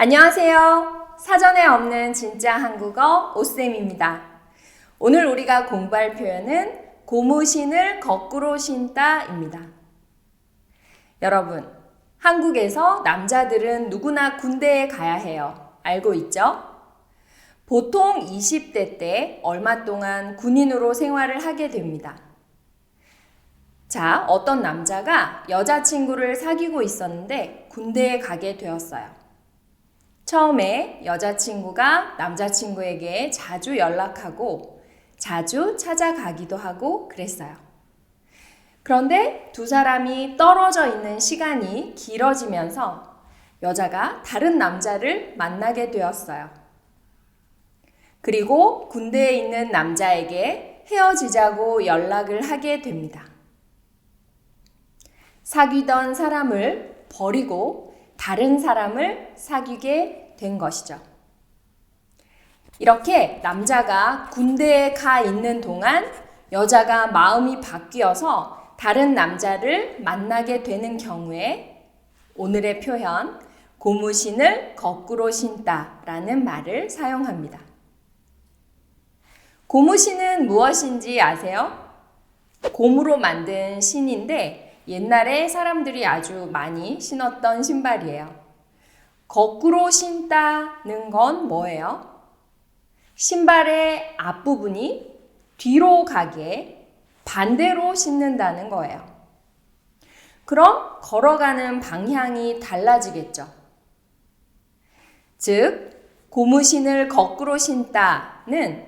안녕하세요. 사전에 없는 진짜 한국어 오쌤입니다. 오늘 우리가 공부할 표현은 고무신을 거꾸로 신다입니다. 여러분, 한국에서 남자들은 누구나 군대에 가야 해요. 알고 있죠? 보통 20대 때 얼마 동안 군인으로 생활을 하게 됩니다. 자, 어떤 남자가 여자친구를 사귀고 있었는데 군대에 가게 되었어요. 처음에 여자친구가 남자친구에게 자주 연락하고 자주 찾아가기도 하고 그랬어요. 그런데 두 사람이 떨어져 있는 시간이 길어지면서 여자가 다른 남자를 만나게 되었어요. 그리고 군대에 있는 남자에게 헤어지자고 연락을 하게 됩니다. 사귀던 사람을 버리고 다른 사람을 사귀게 된 것이죠. 이렇게 남자가 군대에 가 있는 동안 여자가 마음이 바뀌어서 다른 남자를 만나게 되는 경우에 오늘의 표현 고무신을 거꾸로 신다라는 말을 사용합니다. 고무신은 무엇인지 아세요? 고무로 만든 신인데 옛날에 사람들이 아주 많이 신었던 신발이에요. 거꾸로 신다는 건 뭐예요? 신발의 앞부분이 뒤로 가게 반대로 신는다는 거예요. 그럼 걸어가는 방향이 달라지겠죠. 즉, 고무신을 거꾸로 신다는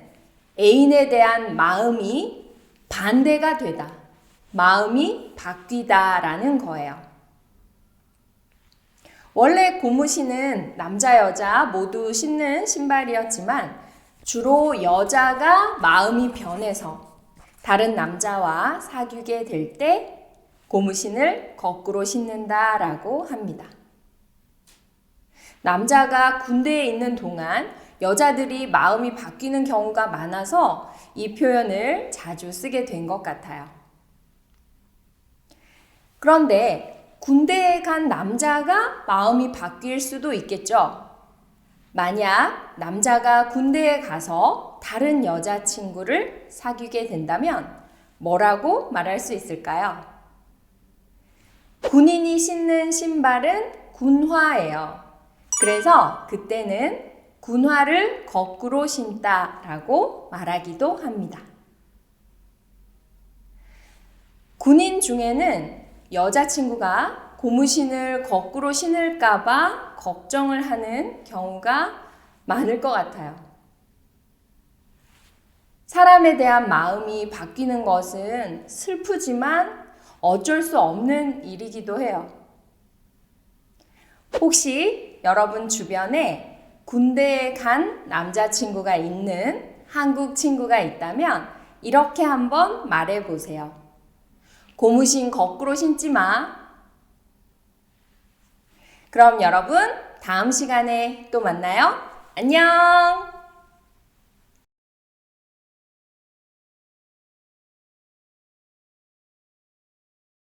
애인에 대한 마음이 반대가 되다. 마음이 바뀌다라는 거예요. 원래 고무신은 남자, 여자 모두 신는 신발이었지만 주로 여자가 마음이 변해서 다른 남자와 사귀게 될 때 고무신을 거꾸로 신는다라고 합니다. 남자가 군대에 있는 동안 여자들이 마음이 바뀌는 경우가 많아서 이 표현을 자주 쓰게 된 것 같아요. 그런데 군대에 간 남자가 마음이 바뀔 수도 있겠죠. 만약 남자가 군대에 가서 다른 여자친구를 사귀게 된다면 뭐라고 말할 수 있을까요? 군인이 신는 신발은 군화예요. 그래서 그때는 군화를 거꾸로 신다 라고 말하기도 합니다. 군인 중에는 여자친구가 고무신을 거꾸로 신을까봐 걱정을 하는 경우가 많을 것 같아요. 사람에 대한 마음이 바뀌는 것은 슬프지만 어쩔 수 없는 일이기도 해요. 혹시 여러분 주변에 군대에 간 남자친구가 있는 한국 친구가 있다면 이렇게 한번 말해 보세요. 고무신 거꾸로 신지 마. 그럼 여러분, 다음 시간에 또 만나요. 안녕!